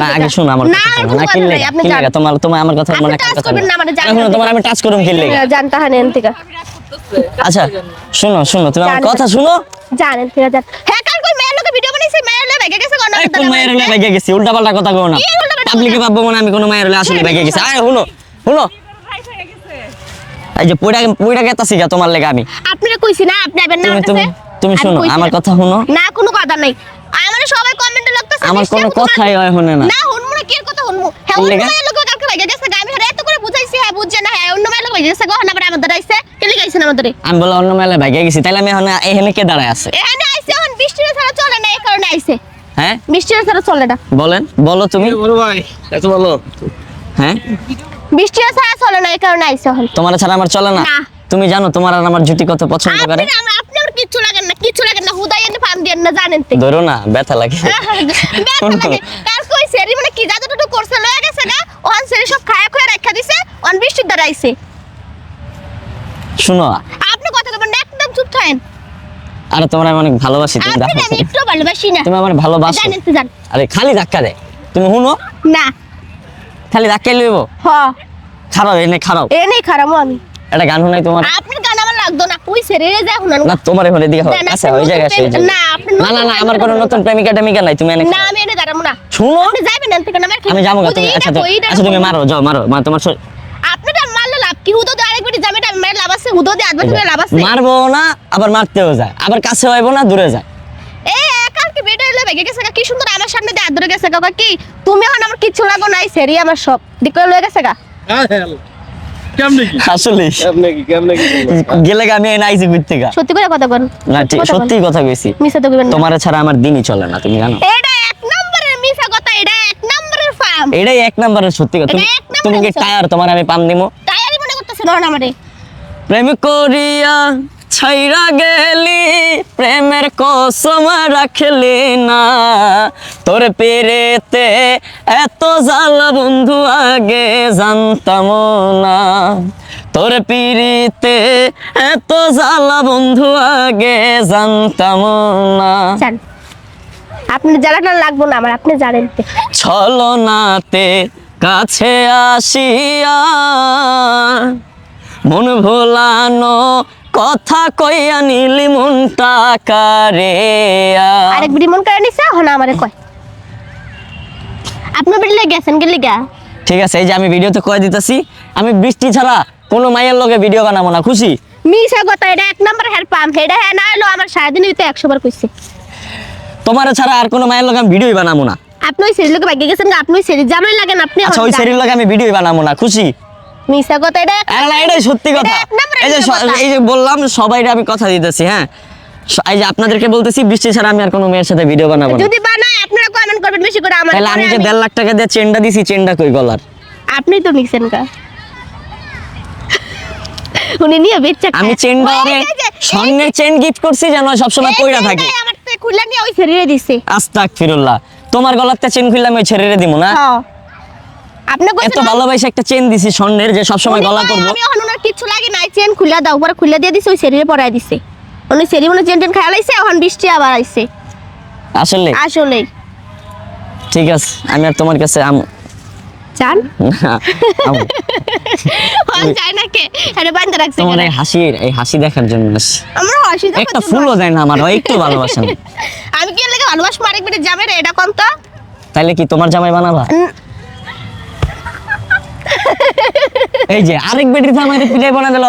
না, আগে শোনো আমার কথা শোনো। না তোমার তোমার আমার কথা মনে একটা করবেন না, মানে জানেন না, শোনো না। তোমার আমি টাচ করুম আচ্ছা শোনো শোনো তুমি আমার কথা শুনো। জানেন ঠিক আছে হ্যাঁ কাল কই মেয়ের লোকে ভিডিও বানাইছে? মেয়ের লোকে ভেগে গেছে গণ কোন মায়ের হলে বেগে গেছি? উল্টা পাল্টা কথা কও না। পাবলিকে ভাববো মনে আমি কোন মায়ের হলে আসলে বেগে গেছি। আরে শুনো শুনো। এই যে পুইটা পুইটা গেতাছি গা তোমার লেগে আমি। আপনি কইছি না আপনি আইবেন না তুমি? শোনো আমার কথা শুনো। না কোনো কথা নাই। আমার সবাই কমেন্টে লাগতেছে আমার কোনো কথাই হয় শুনে না। না হুনমু না কি এর কথা হুনমু হ্যাঁ অন্য? মেয়ের লোকে কালকে ভেগে গেছে গা, আমি হ্যাঁ এত করে বুঝাইছি হ্যাঁ বুঝছে না হ্যাঁ অন্য মেয়ের লোকে ভেগে গেছে গো না আবার আমাদের আইছে কে লিগে আইছেন আমাদের? আমি বলে অন্য মেলে বেগে গেছি তাইলে আমি এখন এখানে কে দাঁড়ায় আছে? এখানে আইছে এখন বৃষ্টির ছাড়া চলে না এই কারণে আইছে। হ্যাঁ? বৃষ্টির ছাড়া চলে না। বলেন বলো তুমি। বড় ভাই? এত বলো হ্যাঁ? হ্যাঁ বৃষ্টির ছাড়া চলে না এই কারণে আইছে এখন। তোমার ছাড়া আমার চলে না? না। তুমি জানো তোমার আর আমার জুটি কত পছন্দ করে? আপনি আমার আপনি কিচ্ছু লাগেন না কিচ্ছু লাগেন না। হুদাই এনে না জানেন তো। ধরো না ব্যথা লাগে। ব্যথা লাগে। কার কই সেরি মানে কি করছে লয়ে গেছে না সেরি সব খায়া খায়া রাখা দিছে অন দ্বারা শুনো। আপনি কথা একদম চুপ থাকেন। আরে তোমার আমি অনেক ভালোবাসি তুমি দেখো আমি একটু ভালোবাসি না। তুমি আমার ভালোবাসো। জানেন তো জান আরে খালি ধাক্কা দে। তুমি শুনো? না। খালি ধাক্কা লইব। হ। খারাপ এনে খারাপ। এ নেই খারাপ আমি। এটা গান শুনাই তোমার। আমার লাগতো না। রে যা শুনান না তোমার এখানে দিকে আচ্ছা ওই জায়গায় সেই না, আপনি না না না আমার কোনো নতুন প্রেমিকা টেমিকা নাই তুমি এনে না আমি এনে দাঁড়াবো না। শুনো? আপনি যাবেন না থেকে না আমার আমি যাব তুমি আচ্ছা আচ্ছা তুমি মারো যাও মারো মা তোমার শরীর- আপনি তো মারলে লাভ কি? হুদো দিয়ে আরেক বেটি জামাইটা মেয়ের লাভ আছে হুদো দিয়ে লাভ আছে। মারবো না আবার মারতেও যায়। আবার কাছে হইবো না দূরে যায়। এই কালকে বেটা এলে ভেগে গেছে গা, কি সুন্দর আমার সামনে দিয়ে আদরে গেছে গা কি? তুমি এখন আমার কিচ্ছু লাগো নাই সেরি আমার সব। দিকে লয়ে গেছে গা। হ্যাঁ হ্যাঁ কেমনে? কি আসলে কেমনে কি কেমনে কি গেলে আমি এনে আইছি ঘুরতে গা সত্যি করে কথা বল। না ঠিক সত্যি কথা কইছি। মিছা তো কইবেন না। তোমার ছাড়া আমার দিনই চলে না তুমি জানো? এটা এক নম্বরের মিছা কথা এটা এক নম্বরের ফার্ম এটাই এক নম্বরের সত্যি কথা। তুমি- কি মিথ্যা। টায়ার তোমার আমি পাম দিমু? তাইয়ারি মনে করতেছে না আমারে প্রেম করিয়া ছাইরা গেলি প্রেমের কসম রাখলি না। তোর পেরেতে এত জ্বালা বন্ধু আগে জানতাম না। তোর পিড়িতে এত জ্বালা বন্ধু আগে জানতাম না। আপনি জ্বালাটা লাগবো না আমার আপনি জানেন। ছলনাতে কাছে আসিয়া মন ভোলানো কথা কইয়া নিলি মনটা কারে আরেক বিড়ি মন করে নিছে হন আমারে কয়। আপনি বেরিয়ে গেছেন গেলি গা ঠিক আছে এই যে আমি ভিডিওতে কয়ে দিতেছি আমি বৃষ্টি ছাড়া কোনো মায়ের লগে ভিডিও বানাবো না খুশি? মিছা কথা এটা এক নম্বর হেয়ার পাম্প এটা হ্যাঁ না হলো আমার সারাদিন হইতে একশো বার কইছে। তোমার ছাড়া আর কোনো মায়ের লগে আমি ভিডিওই বানাবো না। আপনি ওই সেরি লোকে ভাগ্যে গেছেন আপনি ওই সেরি জামাই লাগেন আপনি আচ্ছা ওই। শরীর লগে আমি ভিডিওই বানাবো না খুশি? মিছা কথা এটা আরে না এটাই সত্যি কথা। এটা এই যে এই যে বললাম আমি কথা দিতেছি হ্যাঁ? এই যে আপনাদেরকে বলতেছি বৃষ্টি ছাড়া আমি আর কোনো মেয়ের সাথে ভিডিও বানাবো না। যদি বানায় আপনারা কমেন্ট করবেন বেশি করে আমার তাহলে আমি যে লাখ টাকা দিয়ে চেনটা দিছি চেনটা কই গলার? আপনি তো গা। উনি নিয়ে বেচ্চা আমি চেনটা আরে স্বর্ণের চেন গিফট করছি যেন সবসময় পইরা থাকে। আমার তো খুলে নিয়ে ওই সেরিয়ে দিছে। আস্তাক ফিরুল্লাহ তোমার গলাতে চেন খুললাম ওই ছেড়ে দিব না? হ্যাঁ। আপনি এত ভালোবাসে একটা চেন দিছি স্বর্ণের যে সবসময় উনি গলা করব। আমি এখন ওনার কিচ্ছু লাগে নাই চেন খুলে দাও পরে খুলে দিয়ে দিছে ওই সেরিয়ে পরাই দিছে। উনি সেরি মনে চেন টেন খেয়াল আইছে এখন বৃষ্টি আবার আইছে। আসলে আসলে ঠিক আছে আমি আর তোমার কাছে আম চান? যায় না কে? আরে বান্ধা রাখছে তোমার এই হাসির এই হাসি দেখার জন্য। আমরা হাসি একটা ফুলও দেয় না আমার একটু ভালোবাসেন আমি কি লাগে ভালোবাসবো আরেক বেটে যাবে রে এটা কোন তো? তাইলে কি তোমার জামাই বানাবা? এই যে আরেক বেটির ফার্মারে পিঠে বানা দিল।